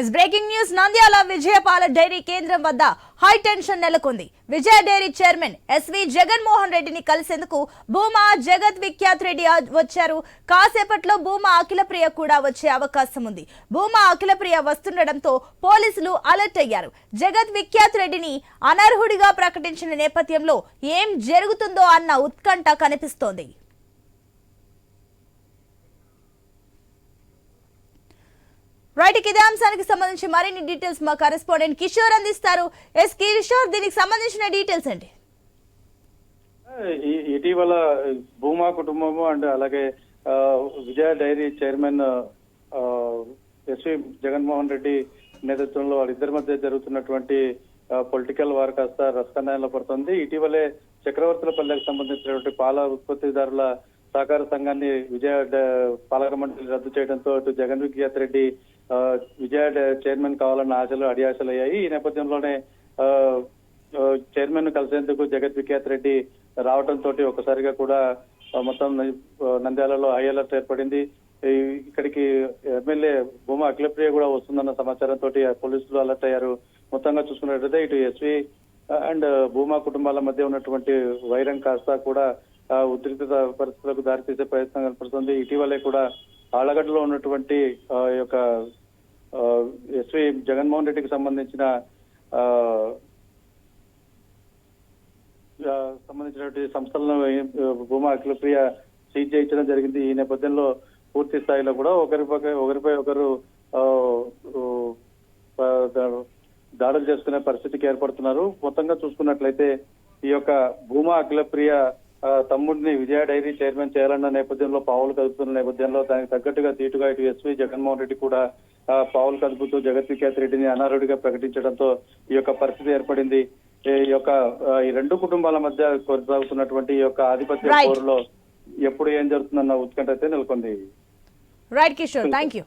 Is breaking news Nandyal Vijayapala dairy కేంద్రం వద్ద high tension నెలకొంది. Vijaya dairy chairman S V Jaganmohan రెడ్డిని కలిసేందుకు భూమా జగత్ విఖ్యాత్ రెడ్డి వచ్చారు. కాసేపట్లో భూమా అఖిలప్రియ కూడా వచ్చే అవకాశం ఉంది. భూమా అఖిలప్రియ వస్తుండటంతో పోలీసులు అలర్ట్ అయ్యారు. జగత్ విఖ్యాత్ రెడ్డిని అనర్హుడిగా ప్రకటించిన నేపథ్యంలో ఏం జరుగుతుందో అన్న ఉత్కంఠ కనిపిస్తోంది. రైట్ ఇదే అంశానికి సంబంధించి మరిన్ని డీటెయిల్స్ మా కరెస్పాండెంట్ కిషోర్ అందిస్తారు. ఎస్ కిషోర్ దీనికి సంబంధించిన డీటెయిల్స్ అండి ఇటీవల భూమా కుటుంబము అండ్ అలాగే Vijaya dairy chairman S V Jaganmohan Reddy నేతృత్వంలో వాళ్ళిద్దరి మధ్య జరుగుతున్నటువంటి పొలిటికల్ వార్ కాస్త రసకన్నాయంలో పడుతుంది. ఇటీవలే చక్రవర్తులపల్లెకు సంబంధించినటువంటి పాల ఉత్పత్తిదారుల సహకార సంఘాన్ని విజయ పాలక మండలి రద్దు చేయడంతో ఇటు జగన్ విఖ్యాత్ రెడ్డి విజయ చైర్మన్ కావాలన్న ఆశలు అడియాశలు అయ్యాయి. ఈ నేపథ్యంలోనే ఆ, చైర్మన్ కలిసేందుకు జగత్ విఖ్యాత్ రెడ్డి రావడంతో ఒకసారిగా కూడా మొత్తం నంద్యాలలో హై అలర్ట్ ఏర్పడింది. ఇక్కడికి ఎమ్మెల్యే భూమా అఖిలప్రియ కూడా వస్తుందన్న సమాచారంతో పోలీసులు అలర్ట్ అయ్యారు. మొత్తంగా చూసుకున్నట్లయితే ఇటు ఎస్వి అండ్ భూమా కుటుంబాల మధ్య ఉన్నటువంటి వైరం కాస్త కూడా ఉద్రిక్త పరిస్థితులకు దారితీసే ప్రయత్నం కనపడుతుంది. ఇటీవలే కూడా ఆళ్ళగడ్డలో ఉన్నటువంటి ఆ, ఈ యొక్క ఆ, ఎస్వి జగన్మోహన్ రెడ్డికి సంబంధించిన ఆ, సంబంధించినటువంటి సంస్థలను భూమా అఖిలప్రియ సీజ్ చేయించడం జరిగింది. ఈ నేపథ్యంలో పూర్తి స్థాయిలో కూడా ఒకరిపై ఒకరిపై ఒకరు దాడులు చేసుకునే పరిస్థితికి ఏర్పడుతున్నారు. మొత్తంగా చూసుకున్నట్లయితే ఈ యొక్క భూమా అఖిలప్రియ తమ్ముడిని విజయ డైరీ చైర్మన్ చేయాలన్న నేపథ్యంలో పావులు కదుపుతున్న నేపథ్యంలో దానికి తగ్గట్టుగా తీటుగా ఇటు ఎస్వి జగన్మోహన్ రెడ్డి కూడా పావులు కదుపుతూ జగత్ విఖ్యాత్ రెడ్డిని అనర్హుడిగా ప్రకటించడంతో ఈ యొక్క పరిస్థితి ఏర్పడింది. ఈ యొక్క ఈ రెండు కుటుంబాల మధ్య కొనసాగుతున్నటువంటి ఈ యొక్క ఆధిపత్య. పోరులో ఎప్పుడు ఏం జరుగుతుందన్న ఉత్కంఠ అయితే నెలకొంది. Right Kishore thank you